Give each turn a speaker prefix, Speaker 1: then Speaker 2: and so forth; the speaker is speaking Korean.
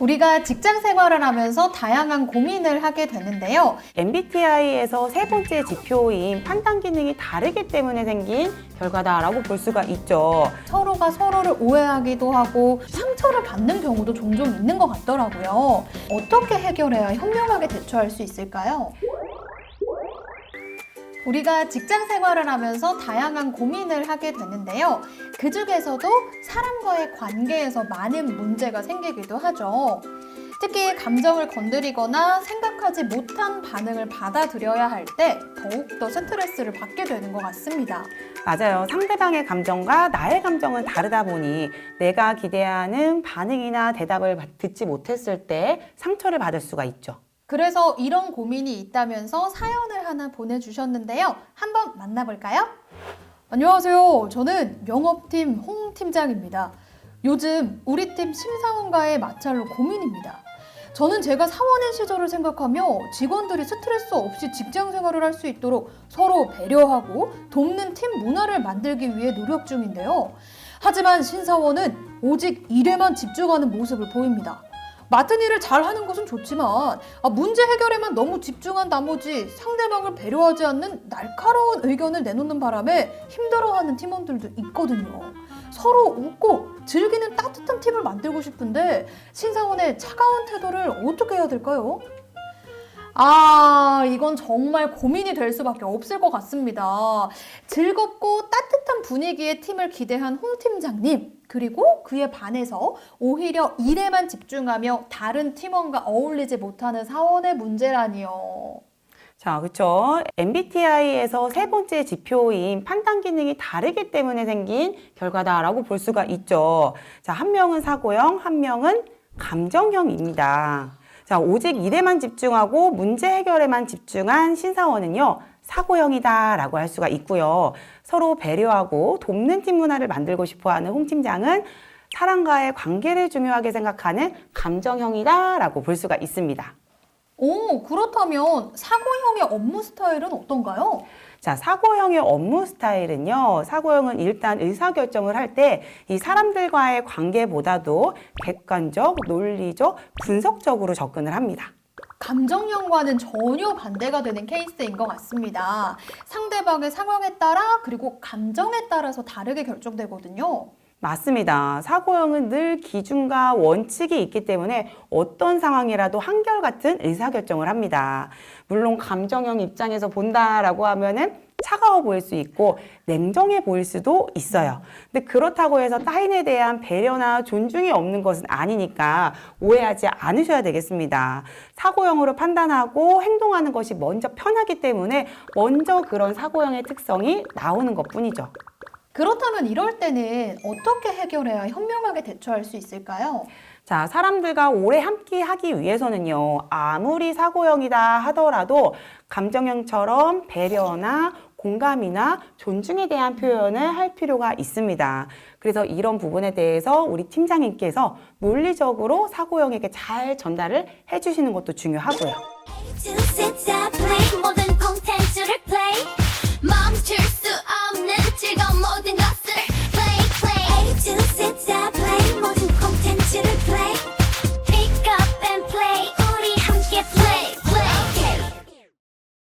Speaker 1: 우리가 직장 생활을 하면서 다양한 고민을 하게 되는데요.
Speaker 2: MBTI에서 세 번째 지표인 판단 기능이 다르기 때문에 생긴 결과다라고 볼 수가 있죠.
Speaker 1: 서로가 서로를 오해하기도 하고 상처를 받는 경우도 종종 있는 것 같더라고요. 어떻게 해결해야 현명하게 대처할 수 있을까요? 우리가 직장 생활을 하면서 다양한 고민을 하게 되는데요. 그 중에서도 사람과의 관계에서 많은 문제가 생기기도 하죠. 특히 감정을 건드리거나 생각하지 못한 반응을 받아들여야 할 때 더욱더 스트레스를 받게 되는 것 같습니다.
Speaker 2: 맞아요. 상대방의 감정과 나의 감정은 다르다 보니 내가 기대하는 반응이나 대답을 받- 듣지 못했을 때 상처를 받을 수가 있죠.
Speaker 1: 그래서 이런 고민이 있다면서 사연을 하나 보내주셨는데요. 한번 만나볼까요? 안녕하세요. 저는 영업팀 홍 팀장입니다. 요즘 우리 팀 심사원과의 마찰로 고민입니다. 저는 제가 사원인 시절을 생각하며 직원들이 스트레스 없이 직장 생활을 할 수 있도록 서로 배려하고 돕는 팀 문화를 만들기 위해 노력 중인데요. 하지만 신사원은 오직 일에만 집중하는 모습을 보입니다. 맡은 일을 잘 하는 것은 좋지만 아, 문제 해결에만 너무 집중한 나머지 상대방을 배려하지 않는 날카로운 의견을 내놓는 바람에 힘들어하는 팀원들도 있거든요. 서로 웃고 즐기는 따뜻한 팀을 만들고 싶은데 신사원의 차가운 태도를 어떻게 해야 될까요? 아, 이건 정말 고민이 될 수밖에 없을 것 같습니다. 즐겁고 따뜻한 분위기의 팀을 기대한 홍 팀장님, 그리고 그에 반해서 오히려 일에만 집중하며 다른 팀원과 어울리지 못하는 사원의 문제라니요.
Speaker 2: 자, 그렇죠. MBTI에서 세 번째 지표인 판단 기능이 다르기 때문에 생긴 결과다라고 볼 수가 있죠. 자, 한 명은 사고형, 한 명은 감정형입니다. 자, 오직 일에만 집중하고 문제 해결에만 집중한 신사원은요, 사고형이다라고 할 수가 있고요. 서로 배려하고 돕는 팀 문화를 만들고 싶어 하는 홍 팀장은 사람과의 관계를 중요하게 생각하는 감정형이다라고 볼 수가 있습니다.
Speaker 1: 오, 그렇다면 사고형의 업무 스타일은 어떤가요?
Speaker 2: 자, 사고형의 업무 스타일은요, 사고형은 일단 의사결정을 할 때 이 사람들과의 관계보다도 객관적, 논리적, 분석적으로 접근을 합니다.
Speaker 1: 감정형과는 전혀 반대가 되는 케이스인 것 같습니다. 상대방의 상황에 따라 그리고 감정에 따라서 다르게 결정되거든요.
Speaker 2: 맞습니다. 사고형은 늘 기준과 원칙이 있기 때문에 어떤 상황이라도 한결같은 의사결정을 합니다. 물론 감정형 입장에서 본다라고 하면은 차가워 보일 수 있고 냉정해 보일 수도 있어요. 근데 그렇다고 해서 타인에 대한 배려나 존중이 없는 것은 아니니까 오해하지 않으셔야 되겠습니다. 사고형으로 판단하고 행동하는 것이 먼저 편하기 때문에 먼저 그런 사고형의 특성이 나오는 것 뿐이죠.
Speaker 1: 그렇다면 이럴 때는 어떻게 해결해야 현명하게 대처할 수 있을까요?
Speaker 2: 자, 사람들과 오래 함께 하기 위해서는요, 아무리 사고형이다 하더라도 감정형처럼 배려나 공감이나 존중에 대한 표현을 할 필요가 있습니다. 그래서 이런 부분에 대해서 우리 팀장님께서 논리적으로 사고형에게 잘 전달을 해주시는 것도 중요하고요.